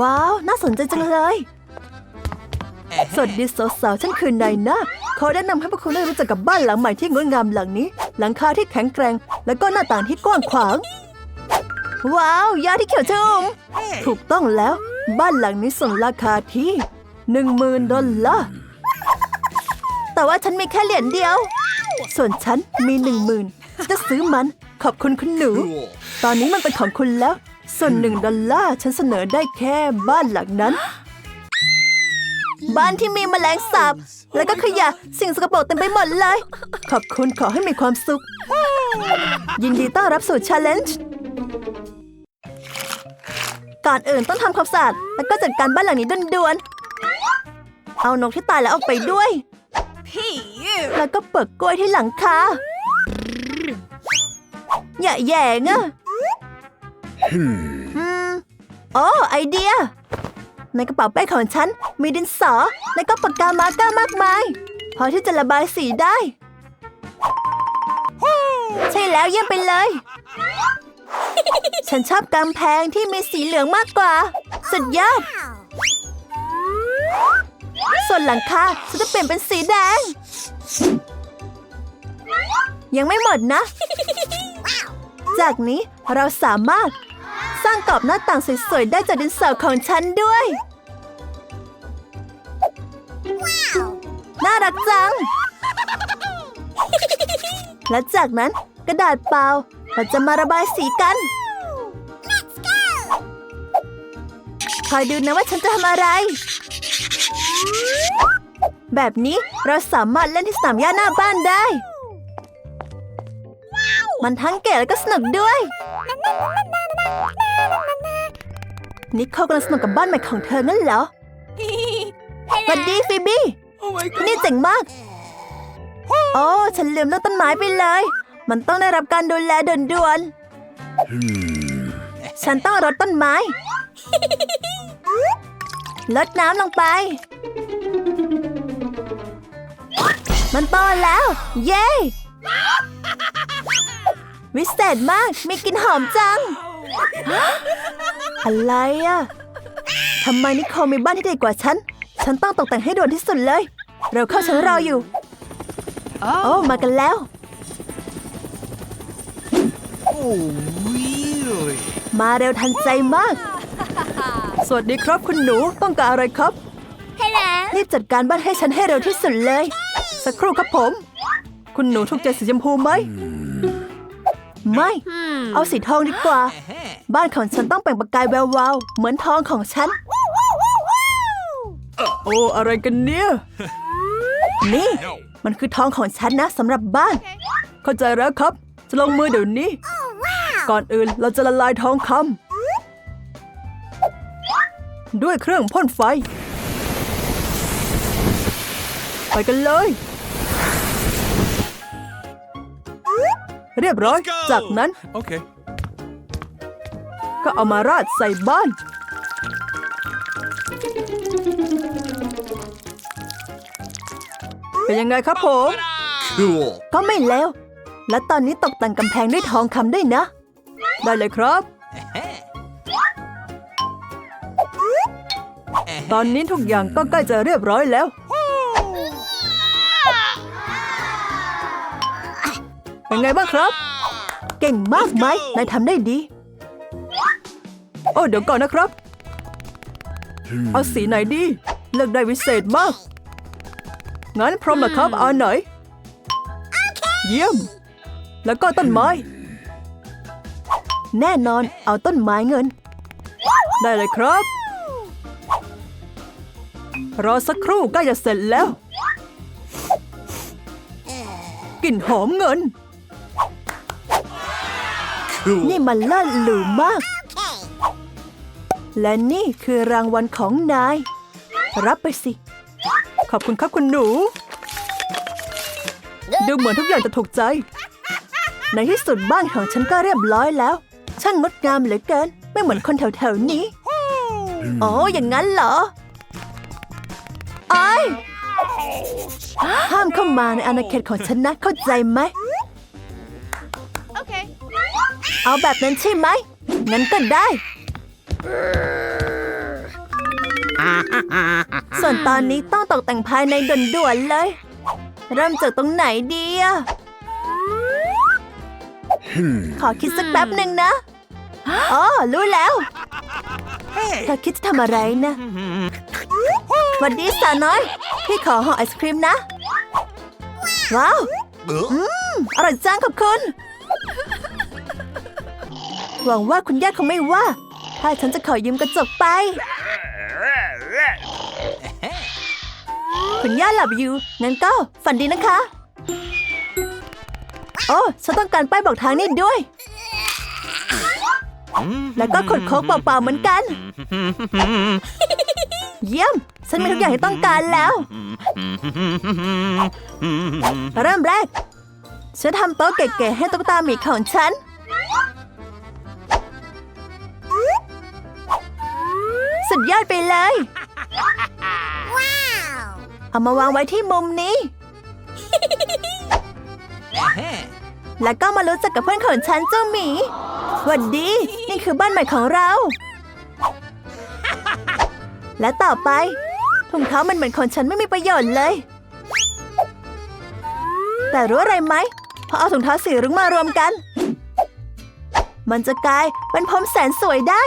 ว้าว น่าสนใจจังเลย สวัสดีสาวๆฉันคือนายนะขอแนะนำให้พวกคุณได้รู้จักกับบ้านหลังใหม่ที่งดงามหลังนี้ หลังคาที่แข็งแกร่ง แล้วก็หน้าต่างที่กว้างขวาง ว้าวยาที่เขียวชอุ่มถูกต้องแล้ว บ้านหลังนี้ส่งราคาที่หนึ่งหมื่นดอลลาร์แต่ว่าฉันมีแค่เหรียญเดียว ส่วนฉันมีหนึ่งหมื่นจะซื้อมัน ขอบคุณคุณหนู ตอนนี้มันเป็นของคุณแล้ว ส่วนหนึ่งดอลลาร์ฉันเสนอได้แค่บ้านหลังนั้น บ้านที่มีแมลงสาบ แล้วก็ขยะสิ่งสกปรกเต็มไปหมดเลย ขอบคุณขอให้มีความสุข ยินดีต้อนรับสู่ชาเลนจ์ก่อนอื่นต้องทำความสะอาดแล้วก็จัดการบ้านหลังนี้ด่วนๆเอานกที่ตายแล้วออกไปด้วย แล้วก็เปิดกล้วยที่หลังคาอย่าแหย่งอะอืม โอ้ไอเดีย ในกระเป๋าเป้ของฉัน มีดินสอ และก็ปากกามาร์กเกอร์มากมาย พอที่จะระบายสีได้ ใช่แล้วเยี่ยมไปเลย ฉันชอบกำแพงที่มีสีเหลืองมากกว่า สุดยอด ส่วนหลังคาฉันจะเปลี่ยนเป็นสีแดง ยังไม่หมดนะ จากนี้เราสามารถส ร้างกรอบหน้าต่างสวยๆ ได้จากดินสอของฉันด้วย น่ารักจัง และจากนั้นกระดาษเปล่าเราจะมาระบายสีกัน คอยดูนะว่าฉันจะทำอะไร แบบนี้เราสามารถเล่นที่สนามหญ้าหน้าบ้านได้ มันทั้งเก๋และก็สนุกด้วย นิโคลกำลังสนุกกับบ้านใหม่ของเธอนั่นเหรอสวัสดีฟิบี้ Oh my นี่เจ๋งมาก โอ้ ฉันลืมเรื่องต้นไม้ไปเลย มันต้องได้รับการดูแลด่วนๆ ฉันต้องรดต้นไม้ ลดน้ำลงไป มันโตแล้ว เย้ วิเศษมาก มีกลิ่นหอมจัง อะไรอะทำไมนิโคลมีบ้านที่ดีกว่าฉัน ฉันต้องตกแต่งให้ด่วนที่สุดเลย เร็วเข้าฉันรออยู่ โอ้มากันแล้ว Oh, really? มาเร็วทันใจมาก สวัสดีครับคุณหนูต้องการอะไรครับรีบจัดการบ้านให้ฉันให้เร็วที่สุดเลย สักครู่ครับผม คุณหนูถูกใจสีชมพูไหม ไม่ เอาสีทองดีกว่า บ้านของฉันต้องเปล่งประกายแวววาวเหมือนทองของฉัน โอ้ อะไรกันเนี่ย นี่ No. มันคือทองของฉันนะสำหรับบ้าน เข้าใจแล้วครับ จะลงมือเดี๋ยวนี้ ก่อนอื่นเราจะละลายทองคำด้วยเครื่องพ่นไฟ ไปกันเลย เรียบร้อย Let's go จากนั้น Okay. ก็เอามาราดใส่บ้าน เป็นยังไงครับผม Cool. ก็ไม่เลวและตอนนี้ตกแต่งกำแพงด้วยทองคำด้วยนะ ได้เลยครับ ตอนนี้ทุกอย่างก็ใกล้จะเรียบร้อยแล้ว เป็นไงบ้างครับ เก่งมากไหมนายทำได้ดี โอ้เดี๋ยวก่อนนะครับ เอาสีไหนดี เลือกได้วิเศษมาก งั้นพร้อมแล้วครับเอาไหน เยี่ยม แล้วก็ต้นไม้ แน่นอนเอาต้นไม้เงิน ได้เลยครับ รอสักครู่ใกล้จะเสร็จแล้วกลิ่นหอมเงิน Cool. นี่มันเลิศหรูมาก และนี่คือรางวัลของนาย รับไปสิ ขอบคุณครับคุณหนู ดูเหมือนทุกอย่างจะถูกใจ ในที่สุดบ้านของฉันก็เรียบร้อยแล้ว ช่างงดงามเหลือเกิน ไม่เหมือนคนแถวๆนี้ อ๋อ อย่างนั้นเหรอไอ้ายห้ามเข้ามาในอาณาเขตของฉันนะ เข้าใจไหม Okay. เอาแบบนั้นใช่ไหม งั้นก็ได้ ส่วนตอนนี้ต้องตกแต่งภายในด่วนๆเลย เริ่มจากตรงไหนดีอะขอคิดสักแป๊บหนึ่งนะอ๋อรู้แล้วเธอคิดจะทำอะไรนะหวันดีสาวน้อย พี่ขอห่อไอศครีมนะ ว้าวอร่อยจังขอบคุณ หวังว่าคุณญาคงไม่ว่า ถ้าฉันจะขอยืมกระจกไป คุณย่าหลับอยู่ งั้นก็ฝันดีนะคะ โอ้ฉันต้องการป้ายบอกทางนี่ด้วย แล้วก็ขดโค้กเปล่าๆเหมือนกัน เยี่ยม ฉันมีทุกอย่างที่ต้องการแล้ว เริ่มแรกฉันทำโต๊ะเก๋ๆให้ตุ๊กตาหมีของฉัน ยอดไปเลยเอามาวางไว้ที่มุมนี้ แล้วก็มารู้จักกับเพื่อนของฉันเจ้าหมีหวัดดี นี่คือบ้านใหม่ของเรา และต่อไปถุงเท้ามันเหมือนของฉันไม่มีประโยชน์เลย แต่รู้อะไรไหมพอเอาถุงเท้าสีรุ้งมารวมกัน มันจะกลายเป็นผมแสนสวยได้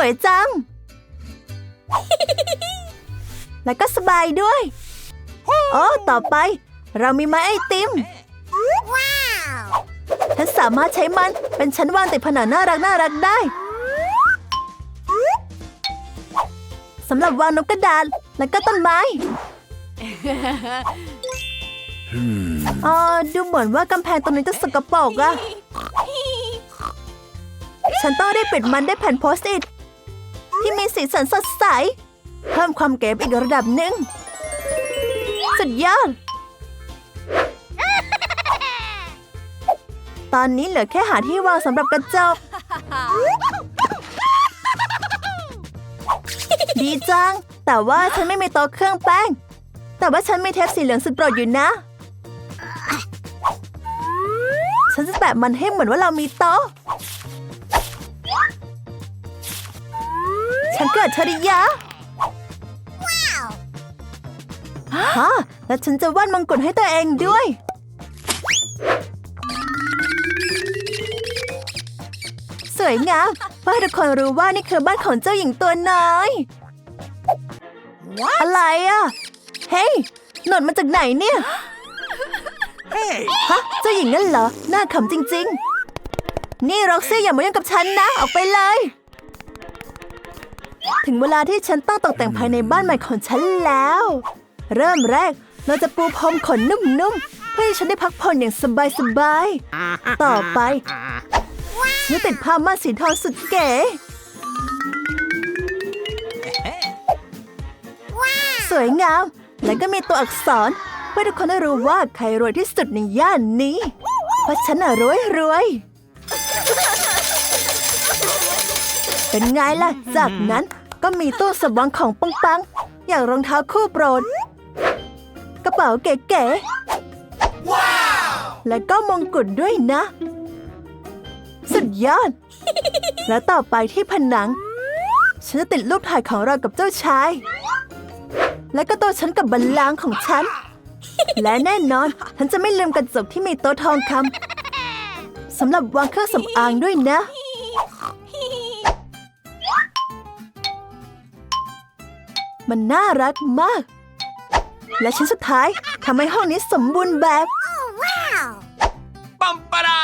วยจัง แล้วก็สบายด้วย โอ้ต่อไป เรามีไม้ไอติมฉันสามารถใช้มันเป็นชั้นวางติดผนังน่ารักน่ารักได้สำหรับวางนกกระดานและก็ต้นไม้เออดูเหมือนว่ากำแพงตรงนี้จะสกปรกอะฉันต้องได้ปิดมันด้วยแผ่นโพสต์อิท ที่มีสีสันสดใส เพิ่มความเก๋อีกระดับหนึ่ง สุดยอด ตอนนี้เหลือแค่หาที่วางสำหรับกระจก ดีจัง แต่ว่าฉันไม่มีโต๊ะเครื่องแป้ง แต่ว่าฉันมีเทปสีเหลืองสุดโปรดอยู่นะ ฉันจะแปะมันให้เหมือนว่าเรามีโต๊ะ ฉันเกิดชริยะฮะแล้วฉันจะวาดมงกุฎให้ตัวเองด้วย สวยงามเพื่อให้ทุกคนรู้ว่านี่คือบ้านของเจ้าหญิงตัวน้อยอะไรอะ เฮ้ยหนวดมาจากไหนเนี่ยฮะเจ้าหญิงนั่นเหรอหน้าขำจริง ๆ นี่ร็อกซี่อย่ามายุ่งกับฉันนะ ออกไปเลย ถึงเวลาที่ฉันต้องตกแต่งภายในบ้านใหม่ของฉันแล้ว เริ่มแรกเราจะปูพรมขนนุ่มๆ เพื่อให้ฉันได้พักผ่อนอย่างสบายๆ ต่อไปฉันติดผ้าม่านสีทองสุดเก๋สวยงาม และก็มีตัวอักษร เพื่อทุกคนได้รู้ว่าใครรวยที่สุดในย่านนี้ เพราะฉันน่ะรวยรวยๆเป็นไงล่ะ จากนั้น ก็มีตู้สำรองของปังๆอย่างรองเท้าคู่โปรด กระเป๋าเก๋ๆและก็มงกุฎด้วยนะ สุดยอด แล้วต่อไปที่ผนัง ฉันจะติดรูปถ่ายของเรากับเจ้าชาย และก็ตัวฉันกับบัลลังก์ของฉัน และแน่นอน ฉันจะไม่ลืมกระจกที่มีโต๊ะทองคำสำหรับวางเครื่องสำอางด้วยนะ มันน่ารักมาก และชิ้นสุดท้ายทำให้ห้องนี้สมบูรณ์แบบปั๊มปะดา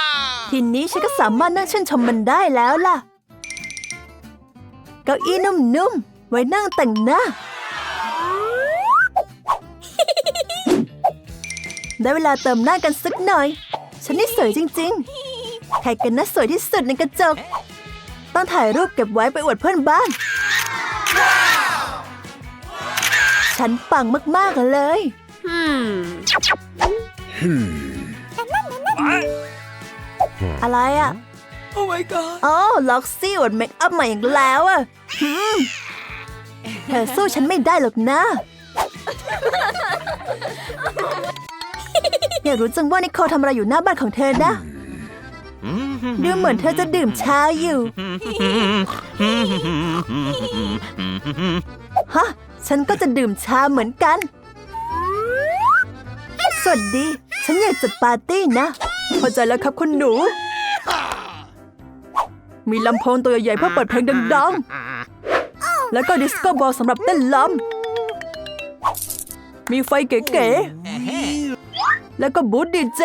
ทีนี้ฉันก็สามารถนั่งชื่นชมมันได้แล้วล่ะ เก้าอี้นุ่มๆ ไว้นั่งแต่งหน้า ได้เวลาเติมหน้ากันสักหน่อย ฉันนี่สวยจริงๆ ใครกันนะสวยที่สุดในกระจก ต้องถ่ายรูปเก็บไว้ไปอวดเพื่อนบ้าน ฉันปังมากๆเลยอะไรอะ โอ้ my god โอ้ล็อกซี่อวดเมคอัพใหม่อีกแล้วอะหืมเธอสู้ฉันไม่ได้หรอกนะ อยากรู้จังว่านิโคลทำอะไรอยู่หน้าบ้านของเธอนะอืมดูเหมือนเธอจะดื่มชาอยู่ ฮะ ฉันก็จะดื่มชาเหมือนกัน สวัสดี ฉันอยากจัดปาร์ตี้นะเข้าใจแล้วครับคุณหนู มีลำโพงตัวใหญ่ๆเพื่อเปิดเพลงดังๆ แล้วก็ดิสโก้บอลสำหรับเต้นลำมีไฟเก๋ๆ แล้วก็บูธดีเจ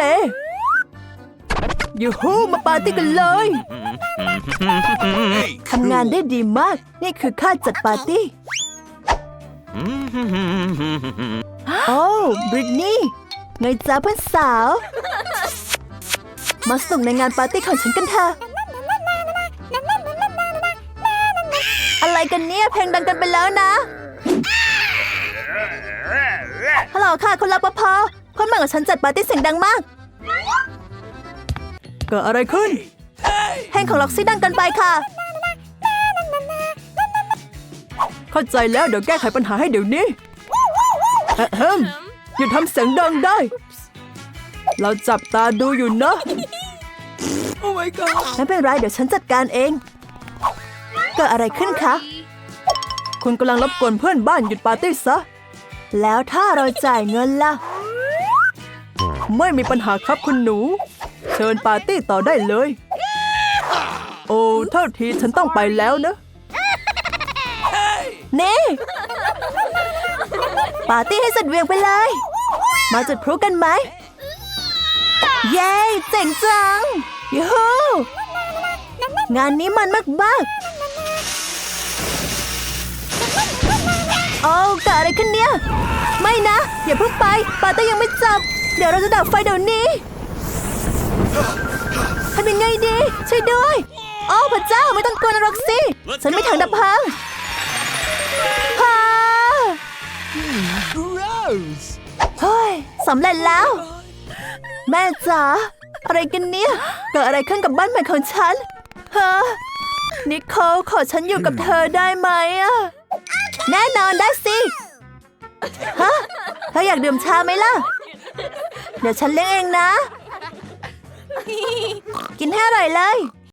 ยูฮูมาปาร์ตี้กันเลย ทำงานได้ดีมาก นี่คือค่าจัดปาร์ตี้ โอ้บริตนี่ไงจ้าเพื่อนสาว มาสนุกในงานปาร์ตี้ของฉันกันเถอะ อะไรกันเนี่ย เพลงดังกันไปแล้วนะฮัลโหลค่ะคุณรปภเพื่อนบ้านของฉันจัดปาร์ตี้เสียงดังมาก เกิดอะไรขึ้นเพลงของล็อกซี่ดังเกันไปค่ะ เข้าใจแล้วเดี๋ยวแก้ไขปัญหาให้เดี๋ยวนี้อะเฮิมอย่าทำเสียงดังได้ เราจับตาดูอยู่นะ Oh my god ไม่เป็นไรเดี๋ยวฉันจัดการเอง เกิดอะไรขึ้นคะ คุณกำลังรบกวนเพื่อนบ้านหยุดปาร์ตี้ซะ แล้วถ้าเราจ่ายเงินล่ะ ไม่มีปัญหาครับคุณหนู เชิญปาร์ตี้ต่อได้เลย โอ้ เท่าทีฉันต้องไปแล้วนะ นี่ปาร์ตี้ให้สุดเวียงไปเลย มาจุดพลุกันไหม เย้เจ๋งจังยูฮูงานนี้มันมากมากโอ้เกิดอะไรขึ้นเนี่ย ไม่นะ อย่าเพิ่งไป ปาร์ตี้ยังไม่จบเดี๋ยวเราจะดับไฟเดี๋ยวนี้ทำยังไงดี ช่วยด้วย โอ้พระเจ้าไม่ต้องกลัวนรกซี่ฉันไม่ถังดับเพลิง พา Gross เฮ้ยสำเร็จแล้ว แม่จ๋าอะไรกันเนี่ยเกิดอะไรขึ้นกับบ้านใหม่ของฉันฮะนิโคลขอฉันอยู่กับเธอได้ไหมอะแน่นอนได้สิฮะเธออยากดื่มชาไหมล่ะ เดี๋ยวฉันเลี้ยงเองนะ กินให้อร่อยเลย